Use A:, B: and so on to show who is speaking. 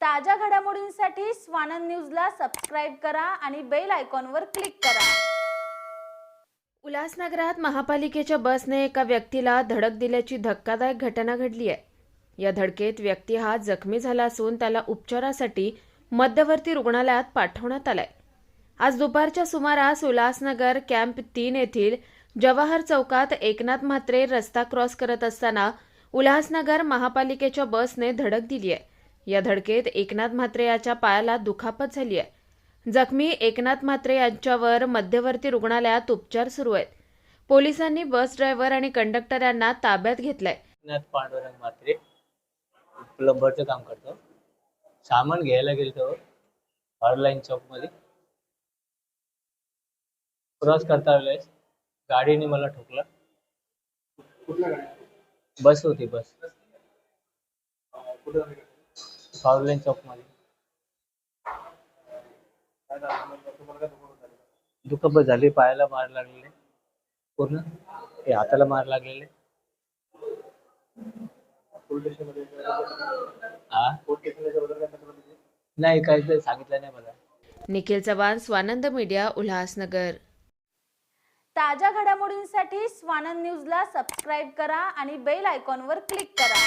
A: ताज्या घडामोडींसाठी स्वानंद न्यूजला सबस्क्राईब करा आणि बेल आयकॉनवर क्लिक करा.
B: उल्हासनगरात महापालिकेच्या बसने एका व्यक्तीला धडक दिल्याची धक्कादायक घटना घडली आहे. या धडकेत व्यक्ती हा जखमी झाला असून त्याला उपचारासाठी मध्यवर्ती रुग्णालयात पाठवण्यात आलाय. आज दुपारच्या सुमारास उल्हासनगर कॅम्प तीन येथील जवाहर चौकात एकनाथ म्हात्रे रस्ता क्रॉस करत असताना उल्हासनगर महापालिकेच्या बसने धडक दिली आहे. या धडकेत एकनाथ म्हात्रे याच्या पायाला दुखापत झाली आहे. जखमी एकनाथ म्हात्रे यांच्यावर मध्यवर्ती रुग्णालयात उपचार सुरू आहेत. पोलिसांनी बस ड्रायव्हर आणि कंडक्टर यांना ताब्यात घेतलंय.
C: पांडुरंग म्हात्रे प्लंबरचं काम करतो. सामान घ्यायला गेलतो. ऑनलाईन चौकमध्ये क्रॉस करता वेळेस गाडीने मला ठोकला. बस होती बस. ऑनलाईन चौकमध्ये दुखापत झाली पायाला मार लागलेले. पूर्ण? हे हाताला मार लागलेले. हा नाही काही ते सांगितलं नाही मला.
B: निखिल चव्हाण स्वानंद मीडिया उल्हासनगर.
A: ताज्या घडामोडींसाठी स्वानंद न्यूजला सबस्क्राईब करा आणि बेल आयकॉनवर क्लिक करा.